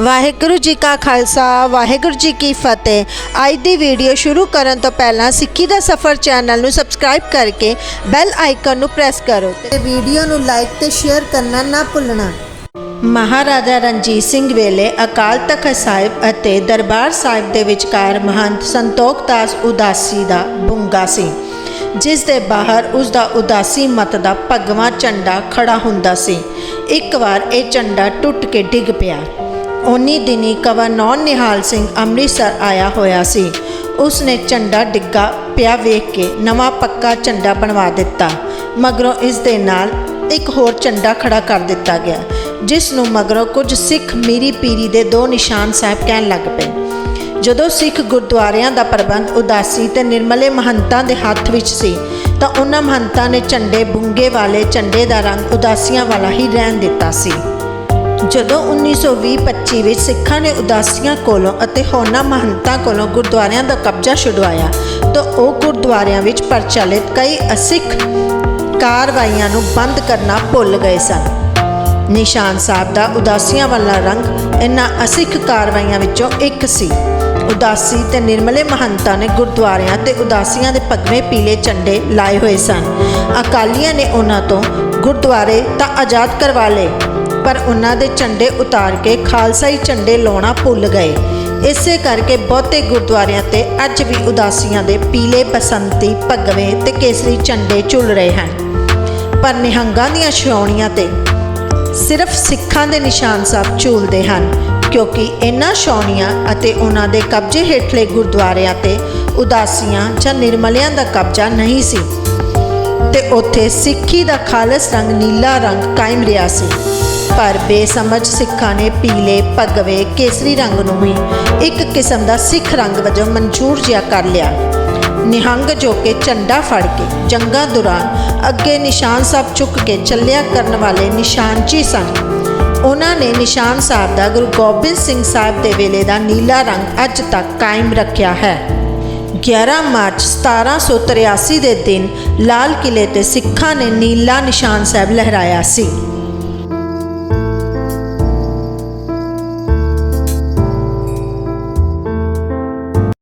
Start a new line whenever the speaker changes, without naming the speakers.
ਵਾਹਿਗੁਰੂ ਜੀ ਕਾ ਖਾਲਸਾ, ਵਾਹਿਗੁਰੂ ਜੀ ਕੀ ਫਤਿਹ। ਅੱਜ ਦੀ ਵੀਡੀਓ ਸ਼ੁਰੂ ਕਰਨ ਤੋਂ ਪਹਿਲਾਂ ਸਿੱਖੀ ਦਾ ਸਫਰ ਚੈਨਲ ਨੂੰ ਸਬਸਕ੍ਰਾਈਬ ਕਰਕੇ ਬੈਲ ਆਈਕਨ ਨੂੰ ਪ੍ਰੈਸ ਕਰੋ ਤੇ ਵੀਡੀਓ ਨੂੰ ਲਾਈਕ ਤੇ ਸ਼ੇਅਰ ਕਰਨਾ ਨਾ ਭੁੱਲਣਾ। ਮਹਾਰਾਜਾ ਰਣਜੀਤ ਸਿੰਘ ਵੇਲੇ ਅਕਾਲ ਤਖਤ ਸਾਹਿਬ ਅਤੇ ਦਰਬਾਰ ਸਾਹਿਬ ਦੇ ਵਿਚਕਾਰ ਮਹੰਤ ਸੰਤੋਖਦਾਸ ਉਦਾਸੀ ਦਾ ਬੁੰਗਾ ਸੀ, ਜਿਸ ਦੇ ਬਾਹਰ ਉਸ ਦਾ ਉਦਾਸੀ ਮਤ ਦਾ ਭਗਵਾ ਝੰਡਾ ਖੜਾ ਹੁੰਦਾ ਸੀ। ਇੱਕ ਵਾਰ ਇਹ ਝੰਡਾ ਟੁੱਟ ਕੇ ਡਿੱਗ ਪਿਆ। ਉਨੀ ਦਿਨੀ ਕਵਰ ਨੌਨ ਨਿਹਾਲ ਸਿੰਘ ਅੰਮ੍ਰਿਤਸਰ ਆਇਆ ਹੋਇਆ ਸੀ। ਉਸ ਨੇ ਝੰਡਾ ਡਿੱਗਾ ਪਿਆ ਵੇਖ ਕੇ ਨਵਾਂ ਪੱਕਾ ਝੰਡਾ ਬਣਵਾ ਦਿੱਤਾ। ਮਗਰੋਂ ਇਸ ਦੇ ਨਾਲ ਇੱਕ ਹੋਰ ਝੰਡਾ ਖੜਾ ਕਰ ਦਿੱਤਾ ਗਿਆ, ਜਿਸ ਨੂੰ ਮਗਰੋਂ ਕੁਝ ਸਿੱਖ ਮੀਰੀ ਪੀਰੀ ਦੇ ਦੋ ਨਿਸ਼ਾਨ ਸਾਹਿਬ ਕਹਿਣ ਲੱਗ ਪਏ। ਜਦੋਂ ਸਿੱਖ ਗੁਰਦੁਆਰਿਆਂ ਦਾ ਪ੍ਰਬੰਧ ਉਦਾਸੀ ਤੇ ਨਿਰਮਲੇ ਮਹੰਤਾਂ ਦੇ ਹੱਥ ਵਿੱਚ ਸੀ, ਤਾਂ ਉਹਨਾਂ ਮਹੰਤਾਂ ਨੇ ਝੰਡੇ ਬੁੰਗੇ ਵਾਲੇ ਝੰਡੇ ਦਾ ਰੰਗ ਉਦਾਸੀਆਂ ਵਾਲਾ ਹੀ ਰਹਿਣ ਦਿੱਤਾ ਸੀ। ਜਦੋਂ 1920-25 ਵਿੱਚ ਸਿੱਖਾਂ ਨੇ ਉਦਾਸੀਆਂ ਕੋਲੋਂ ਅਤੇ ਹੋਰਨਾਂ ਮਹੰਤਾਂ ਕੋਲੋਂ ਗੁਰਦੁਆਰਿਆਂ ਦਾ ਕਬਜ਼ਾ ਛੁਡਵਾਇਆ, ਤਾਂ ਉਹ ਗੁਰਦੁਆਰਿਆਂ ਵਿੱਚ ਪ੍ਰਚਲਿਤ ਕਈ ਅਸਿੱਖ ਕਾਰਵਾਈਆਂ ਨੂੰ ਬੰਦ ਕਰਨਾ ਭੁੱਲ ਗਏ ਸਨ। ਨਿਸ਼ਾਨ ਸਾਹਿਬ ਦਾ ਉਦਾਸੀਆਂ ਵਾਲਾ ਰੰਗ ਇਹਨਾਂ ਅਸਿੱਖ ਕਾਰਵਾਈਆਂ ਵਿੱਚੋਂ ਇੱਕ ਸੀ। ਉਦਾਸੀ ਤੇ ਨਿਰਮਲੇ ਮਹੰਤਾਂ ਨੇ ਗੁਰਦੁਆਰਿਆਂ ਤੇ ਉਦਾਸੀਆਂ ਦੇ ਭਗਵੇਂ ਪੀਲੇ ਝੰਡੇ ਲਾਏ ਹੋਏ ਸਨ। ਅਕਾਲੀਆਂ ਨੇ ਉਹਨਾਂ ਤੋਂ, ਗੁਰਦੁਆਰੇ ਤਾਂ ਆਜ਼ਾਦ ਕਰਵਾ ਲਏ ਪਰ ਉਹਨਾਂ ਦੇ ਝੰਡੇ ਉਤਾਰ ਕੇ ਖਾਲਸਾਈ ਝੰਡੇ ਲਾਉਣਾ ਭੁੱਲ ਗਏ। ਇਸੇ ਕਰਕੇ ਬਹੁਤੇ ਗੁਰਦੁਆਰਿਆਂ ਤੇ ਅੱਜ ਵੀ ਉਦਾਸੀਆਂ ਦੇ ਪੀਲੇ ਬਸੰਤੀ ਭਗਵੇਂ ਤੇ ਕੇਸਰੀ ਝੰਡੇ ਝੁੱਲ ਰਹੇ ਹਨ। ਪਰ ਨਿਹੰਗਾਂ ਦੀਆਂ ਛਾਉਣੀਆਂ ਤੇ ਸਿਰਫ ਸਿੱਖਾਂ ਦੇ ਨਿਸ਼ਾਨ ਸਾਹਿਬ ਝੂਲਦੇ ਹਨ, ਕਿਉਂਕਿ ਇਹਨਾਂ ਛਾਉਣੀਆਂ ਅਤੇ ਉਹਨਾਂ ਦੇ ਕਬਜ਼ੇ ਹੇਠਲੇ ਗੁਰਦੁਆਰਿਆਂ ਤੇ ਉਦਾਸੀਆਂ ਜਾਂ ਨਿਰਮਲਿਆਂ ਦਾ ਕਬਜ਼ਾ ਨਹੀਂ ਸੀ। ਤੇ ਉੱਥੇ ਸਿੱਖੀ ਦਾ ਖਾਲਸ ਰੰਗ ਨੀਲਾ ਰੰਗ ਕਾਇਮ ਰਿਹਾ ਸੀ। ਪਰ ਬੇਸਮਝ ਸਿੱਖਾਂ ਨੇ ਪੀਲੇ, ਭਗਵੇ, ਕੇਸਰੀ ਰੰਗ ਨੂੰ ਵੀ ਇੱਕ ਕਿਸਮ ਦਾ ਸਿੱਖ ਰੰਗ ਵਜੋਂ ਮਨਜ਼ੂਰ ਜਿਹਾ ਕਰ ਲਿਆ। ਨਿਹੰਗ ਜੋ ਕਿ ਝੰਡਾ ਫੜ ਕੇ ਜੰਗਾਂ ਦੌਰਾਨ ਅੱਗੇ ਨਿਸ਼ਾਨ ਸਾਹਿਬ ਚੁੱਕ ਕੇ ਚੱਲਿਆ ਕਰਨ ਵਾਲੇ ਨਿਸ਼ਾਨਚੀ ਸਨ। ਉਹਨਾਂ ਨੇ ਨਿਸ਼ਾਨ ਸਾਹਿਬ ਦਾ ਗੁਰੂ ਗੋਬਿੰਦ ਸਿੰਘ ਸਾਹਿਬ ਦੇ ਵੇਲੇ ਦਾ ਨੀਲਾ ਰੰਗ ਅੱਜ ਤੱਕ ਕਾਇਮ ਰੱਖਿਆ ਹੈ। 11 ਮਾਰਚ 1783 ਦੇ ਦਿਨ ਲਾਲ ਕਿਲੇ ਤੇ ਸਿੱਖਾਂ ਨੇ ਨੀਲਾ ਨਿਸ਼ਾਨ ਸਾਹਿਬ ਲਹਿਰਾਇਆ ਸੀ।